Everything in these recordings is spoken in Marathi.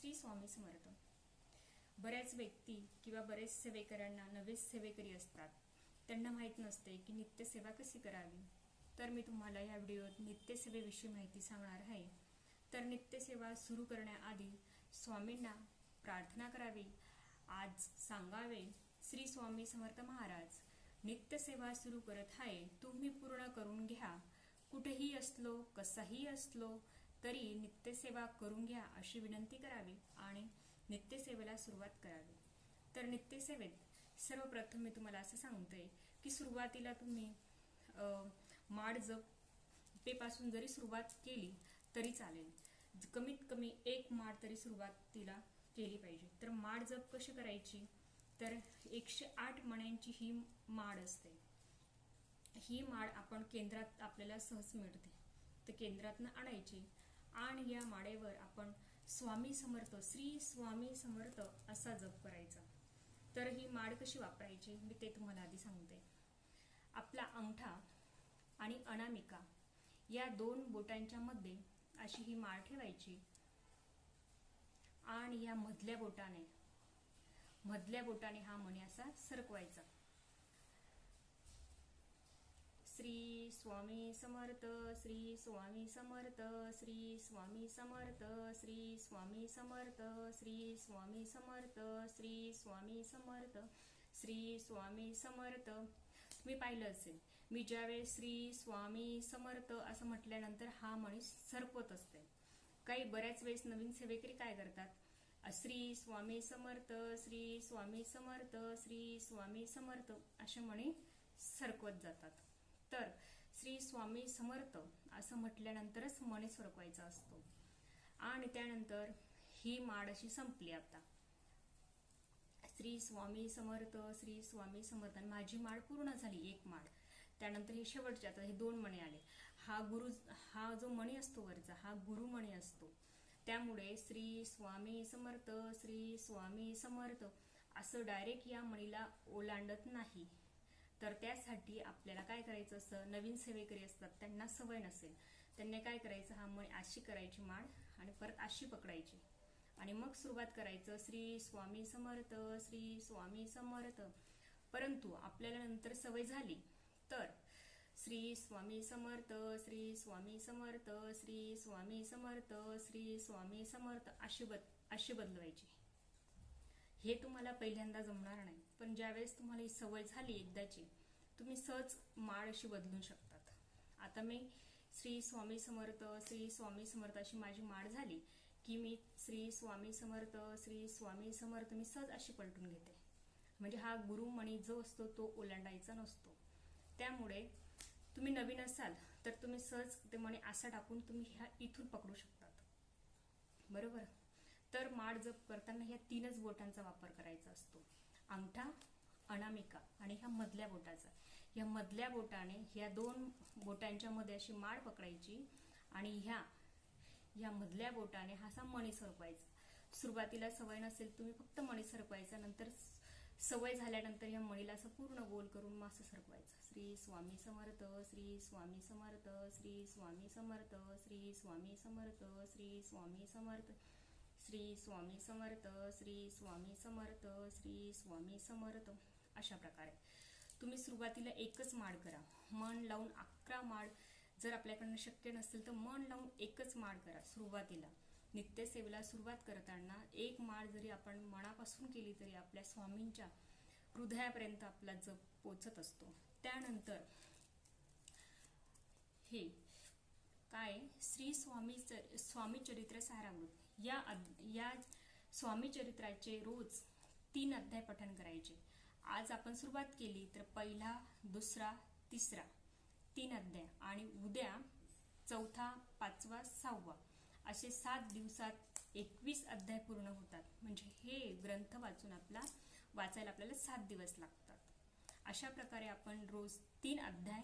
श्री स्वामी समर्थ. बऱ्याच व्यक्ती किंवा बरेच सेवेकऱ्यांना नवे सेवेकरी असतात. त्यांना माहीत नसते की नित्यसेवा कशी करावी. तर मी तुम्हाला या व्हिडिओत नित्यसेवेविषयी माहिती सांगणार आहे. तर नित्यसेवा सुरू करण्याआधी स्वामींना प्रार्थना करावी. आज सांगावे श्री स्वामी समर्थ महाराज नित्यसेवा सुरू करत आहे तुम्ही पूर्ण करून घ्या. कुठेही असलो कसाही असलो तरी नित्यसेवा करून घ्या अशी विनंती करावी आणि नित्यसेवेला सुरुवात करावी. तर नित्यसेवेत सर्वप्रथम मी तुम्हाला असं सांगते की सुरुवातीला तुम्ही माड जप पेपासून जरी सुरुवात केली तरी चालेल. कमीत कमी एक माड तरी सुरुवातीला केली पाहिजे. तर माड जप कशी करायची? तर एकशे आठ मण्यांची ही माड असते. ही माड आपण केंद्रात आपल्याला सहज मिळते. तर केंद्रातनं आणायची. आणि या माळेवर आपण स्वामी समर्थ श्री स्वामी समर्थ असा जप करायचा. तर ही माळ कशी वापरायची? मी ते तुम्हाला आधी सांगते. आपला अंगठा आणि अनामिका या दोन बोटांच्या मध्ये अशी ही माळ ठेवायची. आणि या मधल्या बोटाने मधल्या बोटाने हा मणी असा सरकवायचा श्री स्वामी समर्थ श्री स्वामी समर्थ श्री स्वामी समर्थ श्री स्वामी समर्थ श्री स्वामी समर्थ श्री स्वामी समर्थ श्री स्वामी समर्थ मी पाहिलं असेल मी ज्यावेळेस श्री स्वामी समर्थ असं म्हटल्यानंतर हा माणूस सरकवत असते काही बऱ्याच वेळेस नवीन सेवेकरी काय करतात श्री स्वामी समर्थ श्री स्वामी समर्थ श्री स्वामी समर्थ असे म्हणे सरकवत जातात तर श्री स्वामी समर्थ असं म्हटल्यानंतरच मणी सरकवायचा असतो. आणि त्यानंतर ही माड अशी संपली आता. श्री स्वामी समर्थ श्री स्वामी समर्थ माझी माळ पूर्ण झाली एक माळ त्यानंतर हे शेवटचे आता हे दोन मणी आले. हा गुरु हा जो मणी असतो वरचा हा गुरुमणी असतो. त्यामुळे श्री स्वामी समर्थ श्री स्वामी समर्थ असं डायरेक्ट या मणीला ओलांडत नाही. तर त्यासाठी आपल्याला काय करायचं असतं? नवीन सेवेकरी असतात त्यांना सवय नसेल. त्यांनी काय करायचं? हा मणी अशी करायची माळ आणि परत अशी पकडायची. आणि मग सुरुवात करायचं श्री स्वामी समर्थ श्री स्वामी समर्थ. परंतु आपल्याला नंतर सवय झाली तर श्री स्वामी समर्थ श्री स्वामी समर्थ श्री स्वामी समर्थ श्री स्वामी समर्थ अशी बद अशी बदलवायची. हे तुम्हाला पहिल्यांदा जमणार नाही. पण ज्यावेळेस तुम्हाला ही सवय झाली एकदाची तुम्ही सहज माळ अशी बदलू शकतात. आता मी श्री स्वामी समर्थ श्री स्वामी समर्थ अशी माझी माळ झाली की मी श्री स्वामी समर्थ श्री स्वामी समर्थ मी सहज अशी पलटून घेते. म्हणजे हा गुरुमणी जो असतो तो ओलांडायचा नसतो. त्यामुळे तुम्ही नवीन असाल तर तुम्ही सहज ते मणी असा टाकून तुम्ही ह्या इथून पकडू शकतात. बरोबर? तर माळ जप करताना ह्या तीनच बोटांचा वापर करायचा असतो. अंगठा अनामिका आणि ह्या मधल्या बोटाचा. ह्या मधल्या बोटाने ह्या दोन बोटांच्या मध्ये अशी माळ पकडायची आणि ह्या ह्या मधल्या बोटाने हा असा मणी सरकवायचा. सुरुवातीला सवय नसेल तुम्ही फक्त मणी सरकवायचा नंतर सवय झाल्यानंतर ह्या मणीला असं पूर्ण गोल करून मग सरकवायचं. श्री स्वामी समर्थ श्री स्वामी समर्थ श्री स्वामी समर्थ श्री स्वामी समर्थ श्री स्वामी समर्थ. श्री स्वामी समर्थ श्री स्वामी समर्थ श्री स्वामी समर्थ अशा प्रकारे. तुम्ही सुरुवातीला एकच माळ करा. मन लावून अकरा माळ जर आपल्याकडनं शक्य नसेल तर मन लावून एकच माळ करा सुरुवातीला. नित्यसेवेला सुरुवात करताना एक माळ जरी आपण मनापासून केली तरी आपल्या स्वामींच्या हृदयापर्यंत आपला जप पोचत असतो. त्यानंतर हे श्री स्वामी स्वामी चरित्र सारामृत. या या स्वामी चरित्राचे रोज तीन अध्याय पठण करायचे. आज आपण सुरुवात केली तर पहिला दुसरा तिसरा. तीन अध्याय आणि उद्या चौथा पाचवा सहावा. असे सात दिवसात एकवीस अध्याय पूर्ण होतात. म्हणजे हे ग्रंथ वाचून आपला वाचायला आपल्याला सात दिवस लागतात. अशा प्रकारे आपण रोज तीन अध्याय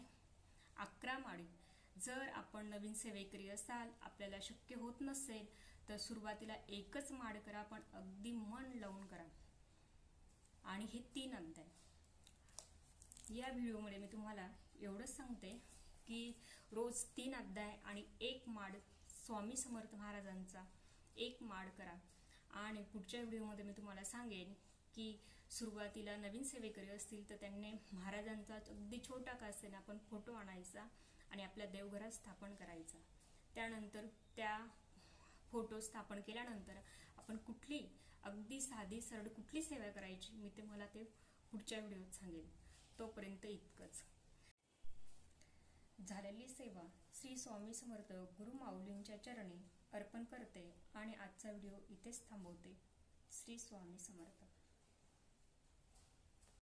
अकरा माळी जर आपण नवीन सेवेकरी असाल आपल्याला शक्य होत नसेल तर सुरुवातीला एकच माड करा पण अगदी मन लावून करा. आणि हे तीन अध्याय या व्हिडिओमध्ये मी तुम्हाला एवढंच सांगते की रोज तीन अध्याय आणि एक माड स्वामी समर्थ महाराजांचा एक माड करा. आणि पुढच्या व्हिडिओमध्ये मी तुम्हाला सांगेन की सुरुवातीला नवीन सेवेकरी असतील तर त्यांनी महाराजांचा अगदी छोटा का असेल आपण फोटो आणायचा. आणि आपल्या देवघरात स्थापन करायचा. त्यानंतर त्या फोटो स्थापन केल्यानंतर आपण कुठली अगदी साधी सरळ कुठली सेवा करायची? मी ते मला ते पुढच्या व्हिडिओत सांगेन. तोपर्यंत इतकंच. झालेली सेवा श्री स्वामी समर्थ गुरु माऊलींच्या चरणी अर्पण करते आणि आजचा व्हिडिओ इथेच थांबवते. श्री स्वामी समर्थ.